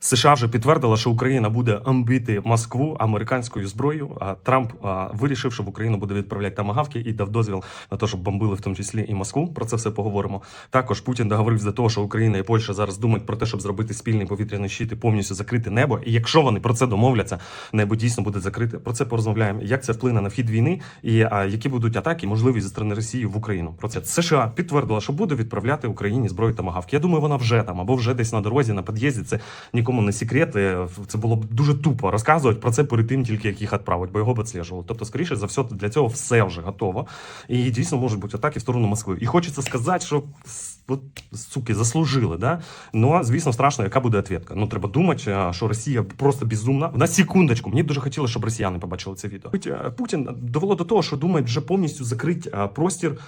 США вже підтвердила, що Україна буде амбити Москву американською зброєю. А Трамп а, вирішив, що в Україну буде відправляти тамагавки і дав дозвіл на те, щоб бомбили в тому числі і Москву. Про це все поговоримо. Також Путін договорився за того, що Україна і Польща зараз думають про те, щоб зробити спільний повітряний щит і повністю закрити небо. І якщо вони про це домовляться, небо дійсно буде закрите. Про це порозмовляємо. Як це вплине на вхід війни і а, які будуть атаки, можливі зі сторони Росії в Україну. Про це США підтвердила, що буде відправляти Україні зброю тамагавки. Я думаю, вона вже там або вже десь на дорозі, на під'їзді. Це нікому не секрет. Це було б дуже тупо розказувати про це перед тим, тільки як їх відправити, бо його б відслежували. Тобто, скоріше за все, для цього все вже готово. І дійсно можуть бути атаки в сторону Москви. І хочеться сказати, що от, суки заслужили. Да? Ну, звісно, страшно, яка буде відповідка. Ну, треба думати, що Росія просто безумна. На секундочку, мені дуже хотілося, щоб росіяни побачили це відео. Путін довело до того, що думає вже повністю закрити простір,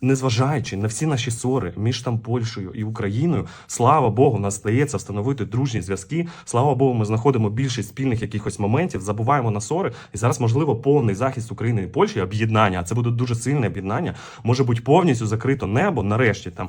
незважаючи на всі наші ссори між там Польщею і Україною. Слава Богу, у нас стається встановити дружні зв'язки. Слава Богу, ми знаходимо більшість спільних якихось моментів, забуваємо на ссори. І зараз, можливо, повний захист України і Польщі, об'єднання. а Це буде дуже сильне об'єднання. Може бути повністю закрито небо. Нарешті там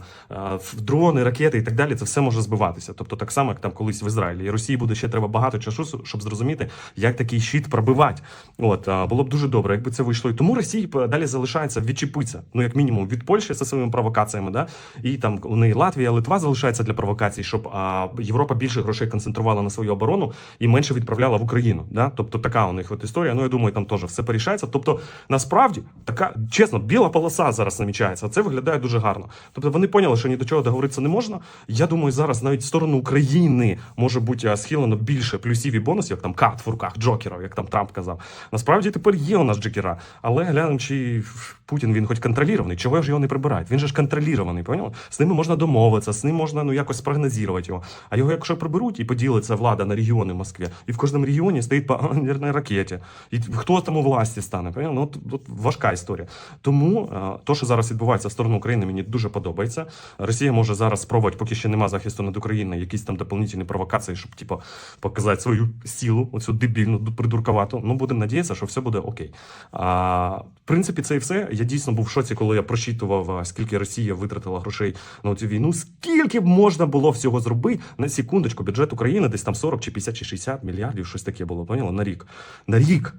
дрони, ракети і так далі. Це все може збиватися. Тобто, так само, як там колись в Ізраїлі. І Росії буде ще треба багато часу, щоб зрозуміти, як такий щит пробивати. От було б дуже добре, якби це вийшло. І тому Росії далі залишається відчепитися. Ну як мінімум від Польщі зі своїми провокаціями, да і там у неї Латвія, Литва залишається для провокацій, щоб а, Європа більше грошей концентрувала на свою оборону і менше відправляла в Україну. Да? Тобто така у них от історія. Ну я думаю, там теж все порішається. Тобто, насправді така чесно, біла полоса зараз намічається. Це виглядає дуже гарно. Тобто вони поняли, що ні до чого договоритися не можна. Я думаю, зараз навіть в сторону України може бути схилено більше плюсів і бонусів, як там кат в руках джокерів, як там Трамп казав. Насправді тепер є у нас джокера, але глянемо, чи Путін він хоч контролірований. Чого ж його не прибирають? Він же ж контролірований, поняв? З ними можна домовитися, з ним можна ну якось спрогнозувати його. А його, якщо приберуть і поділиться влада на регіони в Москві, і в кожному регіоні стоїть по ядерній ракеті. І хто там у власті стане? Ну, от важка історія. Тому е, то, що зараз відбувається в сторону України, мені дуже подобається. Росія може зараз спробувати, поки ще нема захисту над Україною, якісь там дополнительні провокації, щоб типу, показати свою силу, оцю дебільну, придурковату. Ну, будемо надіятися, що все буде окей. А, в принципі, це і все. Я дійсно був в шоці, коли я прочитував, скільки Росія витратила грошей на цю війну. Скільки б можна було всього зробити на секундочку, бюджет України десь там 40 чи 50 чи 60 мільярдів, щось таке було, поняла? На рік. На рік.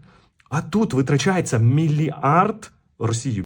А тут витрачається мільярд Росію.